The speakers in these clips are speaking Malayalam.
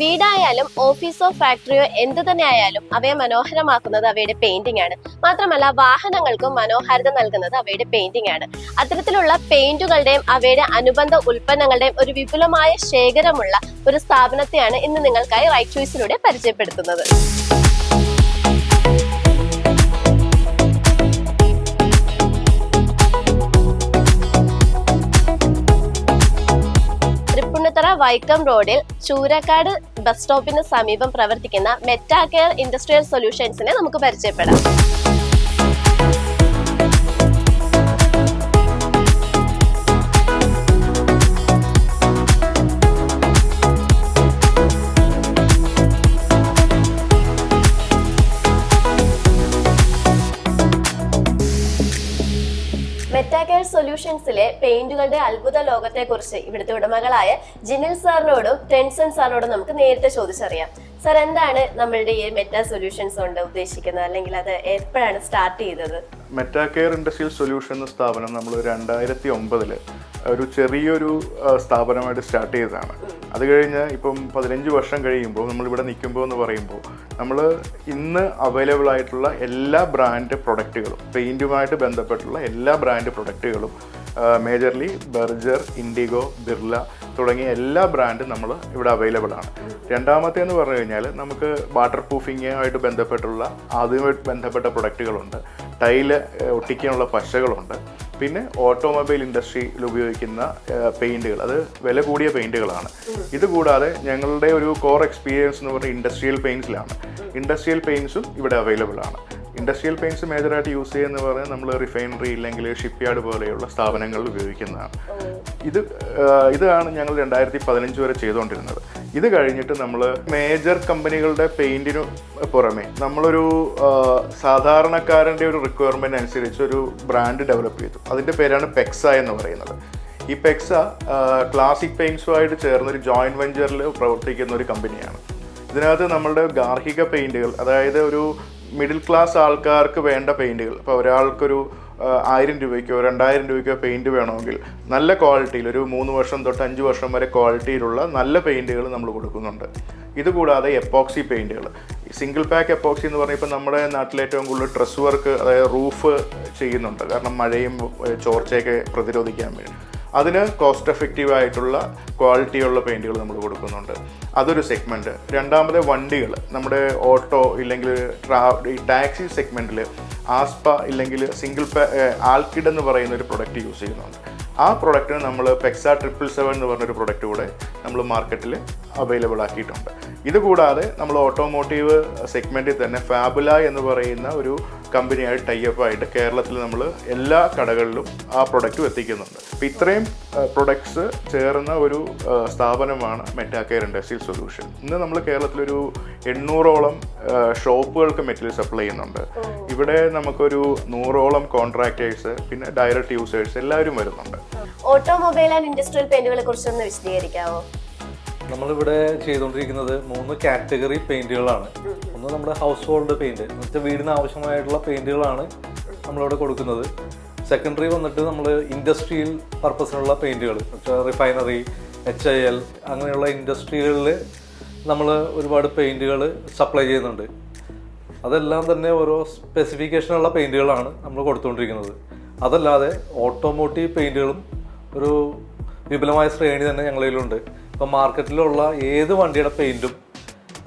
വീടായാലും ഓഫീസോ ഫാക്ടറിയോ എന്ത് തന്നെ ആയാലും അവയെ മനോഹരമാക്കുന്നത് അവയുടെ പെയിന്റിംഗ് ആണ്. മാത്രമല്ല വാഹനങ്ങൾക്കും മനോഹാരിത നൽകുന്നത് അവയുടെ പെയിന്റിംഗ് ആണ്. അത്തരത്തിലുള്ള പെയിന്റുകളുടെയും അവയുടെ അനുബന്ധ ഉൽപ്പന്നങ്ങളുടെയും ഒരു വിപുലമായ ശേഖരമുള്ള ഒരു സ്ഥാപനത്തെയാണ് ഇന്ന് നിങ്ങൾക്കായി റൈറ്റ് ചോയ്സിലൂടെ പരിചയപ്പെടുത്തുന്നത്. വൈക്കം റോഡിൽ ചൂരക്കാട് ബസ് സ്റ്റോപ്പിന് സമീപം പ്രവർത്തിക്കുന്ന മെറ്റാ കെയർ ഇൻഡസ്ട്രിയൽ സൊല്യൂഷൻസിനെ നമുക്ക് പരിചയപ്പെടാം. മെറ്റാകെയർ സൊല്യൂഷൻസിലെ പെയിന്റുകളുടെ അത്ഭുത ലോകത്തെ കുറിച്ച് ഇവിടുത്തെ ഉടമകളായ ജിനിൽ സാറിനോടും ടെൻസൺ സാറിനോടും നമുക്ക് നേരിട്ട് ചോദിച്ചറിയാം. സാർ എന്താണ് നമ്മളുടെ ഈ മെറ്റാ സൊല്യൂഷൻസ് കൊണ്ട് ഉദ്ദേശിക്കുന്നത്? അല്ലെങ്കിൽ അത് എപ്പോഴാണ് സ്റ്റാർട്ട് ചെയ്തത്? മെറ്റാകെയർ ഇൻഡസ്ട്രിയൽ സൊല്യൂഷൻ എന്ന സ്ഥാപനം നമ്മൾ രണ്ടായിരത്തി ഒമ്പതിൽ ഒരു ചെറിയൊരു സ്ഥാപനമായിട്ട് സ്റ്റാർട്ട് ചെയ്തതാണ്. അത് കഴിഞ്ഞ് ഇപ്പം പതിനഞ്ച് വർഷം കഴിയുമ്പോൾ നമ്മളിവിടെ നിൽക്കുമ്പോൾ എന്ന് പറയുമ്പോൾ നമ്മൾ ഇന്ന് അവൈലബിൾ ആയിട്ടുള്ള എല്ലാ ബ്രാൻഡ് പ്രൊഡക്റ്റുകളും പെയിന്റുമായിട്ട് ബന്ധപ്പെട്ടുള്ള എല്ലാ ബ്രാൻഡ് പ്രൊഡക്റ്റുകളും മേജർലി ബർജർ ഇൻഡിഗോ ബിർല തുടങ്ങിയ എല്ലാ ബ്രാൻഡും നമ്മൾ ഇവിടെ അവൈലബിൾ ആണ്. രണ്ടാമത്തെ എന്ന് പറഞ്ഞു കഴിഞ്ഞാൽ നമുക്ക് വാട്ടർ പ്രൂഫിങ്ങുമായിട്ട് ബന്ധപ്പെട്ടുള്ള അതുമായിട്ട് ബന്ധപ്പെട്ട പ്രൊഡക്റ്റുകളുണ്ട് ടൈൽ ഒട്ടിക്കാനുള്ള പശകളുണ്ട്. പിന്നെ ഓട്ടോമൊബൈൽ ഇൻഡസ്ട്രിയിൽ ഉപയോഗിക്കുന്ന പെയിന്റുകൾ. അത് വില കൂടിയ പെയിന്റുകളാണ്. ഇതുകൂടാതെ ഞങ്ങളുടെ ഒരു കോർ എക്സ്പീരിയൻസ് എന്ന് പറഞ്ഞാൽ ഇൻഡസ്ട്രിയൽ പെയിൻസിലാണ് ഇൻഡസ്ട്രിയൽ പെയിൻസും ഇവിടെ അവൈലബിൾ ആണ്. ഇൻഡസ്ട്രിയൽ പെയിന്റ്സ് മേജറായിട്ട് യൂസ് ചെയ്യുന്ന പറഞ്ഞാൽ നമ്മൾ റിഫൈനറി ഇല്ലെങ്കിൽ ഷിപ്പ് യാർഡ് പോലെയുള്ള സ്ഥാപനങ്ങളിൽ ഉപയോഗിക്കുന്നതാണ്. ഇത് ഇതാണ് ഞങ്ങൾ രണ്ടായിരത്തി പതിനഞ്ച് വരെ ചെയ്തുകൊണ്ടിരുന്നത്. ഇത് കഴിഞ്ഞിട്ട് നമ്മൾ മേജർ കമ്പനികളുടെ പെയിന്റിനു പുറമെ നമ്മളൊരു സാധാരണക്കാരന്റെ ഒരു റിക്വയർമെന്റ് അനുസരിച്ച് ഒരു ബ്രാൻഡ് ഡെവലപ്പ് ചെയ്തു. അതിന്റെ പേരാണ് പെക്സ എന്ന് പറയുന്നത്. ഈ പെക്സ ക്ലാസിക് പെയിൻസുമായിട്ട് ചേർന്ന് ഒരു ജോയിന്റ് വെഞ്ചറിൽ പ്രവർത്തിക്കുന്ന ഒരു കമ്പനിയാണ് ഇതിനകത്ത് നമ്മളുടെ ഗാർഹിക പെയിന്റുകൾ അതായത് ഒരു മിഡിൽ ക്ലാസ് ആൾക്കാർക്ക് വേണ്ട പെയിന്റുകൾ ഇപ്പോൾ ഒരാൾക്കൊരു ആയിരം രൂപയ്ക്കോ രണ്ടായിരം രൂപയ്ക്കോ പെയിന്റ് വേണമെങ്കിൽ നല്ല ക്വാളിറ്റിയിൽ ഒരു മൂന്ന് വർഷം തൊട്ട് അഞ്ച് വർഷം വരെ ക്വാളിറ്റിയിലുള്ള നല്ല പെയിന്റുകൾ നമ്മൾ കൊടുക്കുന്നുണ്ട്. ഇതുകൂടാതെ എപ്പോക്സി പെയിന്റുകൾ സിംഗിൾ പാക്ക് എപ്പോക്സി എന്ന് പറഞ്ഞാൽ ഇപ്പോൾ നമ്മുടെ നാട്ടിൽ ഏറ്റവും കൂടുതൽ ഡ്രസ് വർക്ക് അതായത് റൂഫ് ചെയ്യുന്നുണ്ട്. കാരണം മഴയും ചോർച്ചയൊക്കെ പ്രതിരോധിക്കാൻ വേണ്ടി. അതിന് കോസ്റ്റ് എഫക്റ്റീവ് ആയിട്ടുള്ള ക്വാളിറ്റിയുള്ള പെയിന്റുകൾ നമ്മൾ കൊടുക്കുന്നുണ്ട്. അതൊരു സെഗ്മെന്റ് രണ്ടാമത് വണ്ടികൾ. നമ്മുടെ ഓട്ടോ ഇല്ലെങ്കിൽ ട്രാ ഈ ടാക്സി സെഗ്മെന്റിൽ ആസ്പ ഇല്ലെങ്കിൽ സിംഗിൾ ആൽക്കിഡ് എന്ന് പറയുന്ന ഒരു പ്രൊഡക്റ്റ് യൂസ് ചെയ്യുന്നുണ്ട്. ആ പ്രൊഡക്റ്റിന് നമ്മൾ പെക്സ ട്രിപ്പിൾ സെവൻ എന്ന് പറഞ്ഞൊരു പ്രൊഡക്റ്റ് കൂടെ നമ്മൾ മാർക്കറ്റിൽ അവൈലബിൾ ആക്കിയിട്ടുണ്ട്. ഇതുകൂടാതെ നമ്മൾ ഓട്ടോമോട്ടീവ് സെഗ്മെന്റിൽ തന്നെ ഫാബുല എന്ന് പറയുന്ന ഒരു കമ്പനിയായിട്ട് ടൈപ്പ് ആയിട്ട് കേരളത്തിൽ നമ്മൾ എല്ലാ കടകളിലും ആ പ്രൊഡക്റ്റും എത്തിക്കുന്നുണ്ട്. അപ്പോൾ ഇത്രയും പ്രൊഡക്ട്സ് ചേർന്ന ഒരു സ്ഥാപനമാണ് മെറ്റാക്കെയർ ഇൻഡസ്ട്രിയൽ സൊല്യൂഷൻ ഇന്ന് നമ്മൾ കേരളത്തിലൊരു എണ്ണൂറോളം ഷോപ്പുകൾക്ക് മെറ്റീരിയൽ സപ്ലൈ ചെയ്യുന്നുണ്ട്. ഇവിടെ നമുക്കൊരു നൂറോളം കോൺട്രാക്ടേഴ്സ് പിന്നെ ഡയറക്റ്റ് യൂസേഴ്സ് എല്ലാവരും വരുന്നുണ്ട്. ഓട്ടോമൊബൈൽ ആൻഡ് ഇൻഡസ്ട്രിയൽ പെയിന്റുകളെ കുറിച്ചൊന്ന് വിശദീകരിക്കാവോ? നമ്മളിവിടെ ചെയ്തുകൊണ്ടിരിക്കുന്നത് മൂന്ന് കാറ്റഗറി പെയിന്റുകളാണ്. ഒന്ന് നമ്മുടെ ഹൗസ് ഹോൾഡ് പെയിന്റ് എന്നുവെച്ചാൽ വീടിന് ആവശ്യമായിട്ടുള്ള പെയിന്റുകളാണ് നമ്മളിവിടെ കൊടുക്കുന്നത്. സെക്കൻഡറി വന്നിട്ട് നമ്മൾ ഇൻഡസ്ട്രിയൽ പർപ്പസിനുള്ള പെയിന്റുകൾ റിഫൈനറി എച്ച് ഐ എൽ അങ്ങനെയുള്ള ഇൻഡസ്ട്രികളിൽ നമ്മൾ ഒരുപാട് പെയിന്റുകൾ സപ്ലൈ ചെയ്യുന്നുണ്ട്. അതെല്ലാം തന്നെ ഓരോ സ്പെസിഫിക്കേഷനുള്ള പെയിന്റുകളാണ് നമ്മൾ കൊടുത്തുകൊണ്ടിരിക്കുന്നത് അതല്ലാതെ ഓട്ടോമോട്ടീവ് പെയിന്റുകളും ഒരു വിപുലമായ ശ്രേണി തന്നെ ഞങ്ങളിലുണ്ട്. ഇപ്പം മാർക്കറ്റിലുള്ള ഏത് വണ്ടിയുടെ പെയിന്റും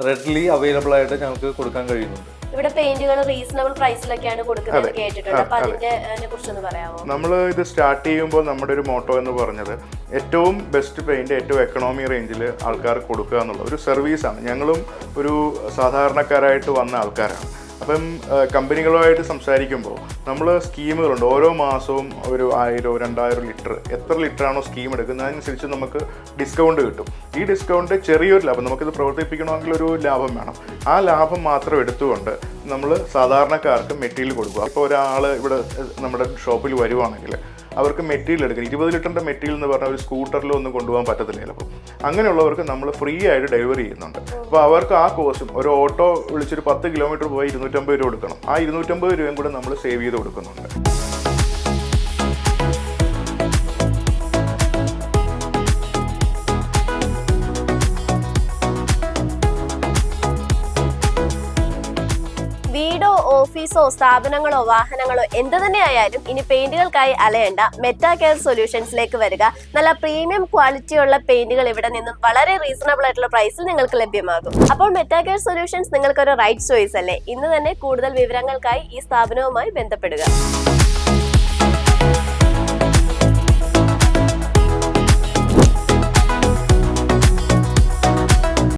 റെഡ്ലി അവൈലബിൾ ആയിട്ട് ഞങ്ങൾക്ക് കൊടുക്കാൻ കഴിയുന്നുണ്ട്. ഇവിടെ പെയിന്റുകൾ റീസണബിൾ പ്രൈസിലൊക്കെയാണ് കൊടുക്കുന്നത് കേട്ടിട്ടുണ്ട്. അപ്പൊ അതിന്റെ കുറിച്ചൊന്ന് പറയാമോ? നമ്മൾ ഇത് സ്റ്റാർട്ട് ചെയ്യുമ്പോൾ നമ്മുടെ ഒരു മോട്ടോ എന്ന് പറഞ്ഞത് ഏറ്റവും ബെസ്റ്റ് പെയിന്റ് ഏറ്റവും എക്കണോമി റേഞ്ചിൽ ആൾക്കാർ കൊടുക്കുക എന്നുള്ള ഒരു സർവീസാണ് ഞങ്ങളും ഒരു സാധാരണക്കാരായിട്ട് വന്ന ആൾക്കാരാണ്. അപ്പം കമ്പനികളുമായിട്ട് സംസാരിക്കുമ്പോൾ നമ്മൾ സ്കീമുകളുണ്ട്. ഓരോ മാസവും ഒരു ആയിരം രണ്ടായിരം ലിറ്റർ എത്ര ലിറ്ററാണോ സ്കീം എടുക്കുന്നത് അതിനനുസരിച്ച് നമുക്ക് ഡിസ്കൗണ്ട് കിട്ടും. ഈ ഡിസ്കൗണ്ട് ചെറിയൊരു ലാഭം നമുക്കിത് പ്രവർത്തിപ്പിക്കണമെങ്കിൽ ഒരു ലാഭം വേണം. ആ ലാഭം മാത്രം എടുത്തുകൊണ്ട് നമ്മൾ സാധാരണക്കാർക്ക് മെറ്റീരിയൽ കൊടുക്കുക. ഇപ്പോൾ ഒരാൾ ഇവിടെ നമ്മുടെ ഷോപ്പിൽ വരുവാണെങ്കിൽ അവർക്ക് മെറ്റീരിയൽ എടുക്കണം. ഇരുപത് ലിറ്ററിന്റെ മെറ്റീരിയൽ എന്ന് പറഞ്ഞാൽ ഒരു സ്കൂട്ടറിലോ ഒന്നും കൊണ്ടുപോകാൻ പറ്റത്തില്ല ചിലപ്പോൾ. അങ്ങനെയുള്ളവർക്ക് നമ്മൾ ഫ്രീ ആയിട്ട് ഡെലിവറി ചെയ്യുന്നുണ്ട്. അപ്പോൾ അവർക്ക് ആ കോസ്റ്റും ഒരു ഓട്ടോ വിളിച്ചൊരു പത്ത് കിലോമീറ്റർ പോയി ഇരുന്നൂറ്റമ്പത് രൂപ കൊടുക്കണം. ആ ഇരുന്നൂറ്റമ്പത് രൂപയും കൂടെ നമ്മൾ സേവ് ചെയ്ത് കൊടുക്കുന്നുണ്ട്. ഓഫീസോ സ്ഥാപനങ്ങളോ വാഹനങ്ങളോ എന്ത് തന്നെ ആയാലും ഇനി പെയിന്റുകൾക്കായി അലയേണ്ട മെറ്റാ കെയർ സൊല്യൂഷൻസിലേക്ക് വരിക. നല്ല പ്രീമിയം ക്വാളിറ്റിയുള്ള പെയിന്റുകൾ ഇവിടെ നിന്നും വളരെ റീസണബിൾ ആയിട്ടുള്ള പ്രൈസിൽ നിങ്ങൾക്ക് ലഭ്യമാകും. അപ്പോൾ മെറ്റാ കെയർ സൊല്യൂഷൻസ് നിങ്ങൾക്കൊരു റൈറ്റ് ചോയ്സ് അല്ലേ? ഇന്ന് തന്നെ കൂടുതൽ വിവരങ്ങൾക്കായി ഈ സ്ഥാപനവുമായി ബന്ധപ്പെടുക.